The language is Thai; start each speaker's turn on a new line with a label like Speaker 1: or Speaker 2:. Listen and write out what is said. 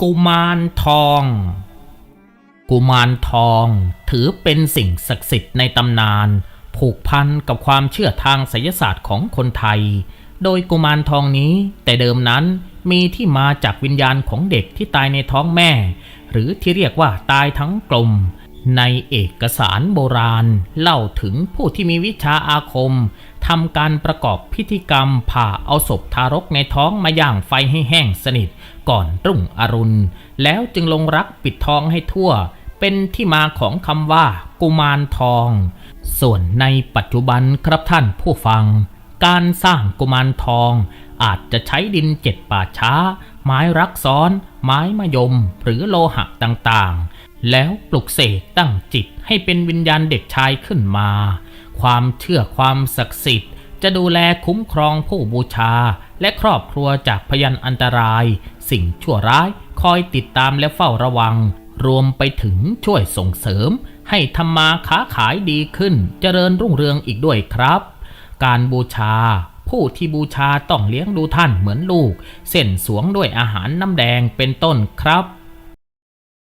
Speaker 1: กุมารทอง กุมารทองถือเป็นสิ่งศักดิ์สิทธิ์ในตำนาน ผูกพันกับความเชื่อทางไสยศาสตร์ของคนไทย โดยกุมารทองนี้แต่เดิมนั้นมีที่มาจากวิญญาณของเด็กที่ตายในท้องแม่ หรือที่เรียกว่าตายทั้งกลม ในเอกสารโบราณเล่าถึงผู้ที่มีวิชาอาคมทำการประกอบพิธีกรรมผ่าเอาศพทารกในท้องมาย่างไฟให้แห้งสนิทก่อนรุ่งอรุณ แล้วจึงลงรักปิดทองให้ทั่ว เป็นที่มาของคำว่ากุมารทอง ส่วนในปัจจุบันครับท่านผู้ฟัง การสร้างกุมารทองอาจจะใช้ดินเจ็ดป่าช้า ไม้รักซ้อน ไม้มะยม หรือโลหะต่างๆ แล้วปลุกเสกตั้งจิตให้เป็นวิญญาณเด็กชายขึ้นมา ความเชื่อความศักดิ์สิทธิ์ จะดูแลคุ้มครองผู้บูชา และครอบครัวจากพยันอันตราย สิ่งชั่วร้ายคอยติดตามและเฝ้าระวัง รวมไปถึงช่วยส่งเสริม ให้ทำมาค้าขายดีขึ้น เจริญรุ่งเรืองอีกด้วยครับ การบูชาผู้ที่บูชาต้องเลี้ยงดูท่านเหมือนลูก เส้นสวงด้วยอาหารน้ำแดงเป็นต้นครับ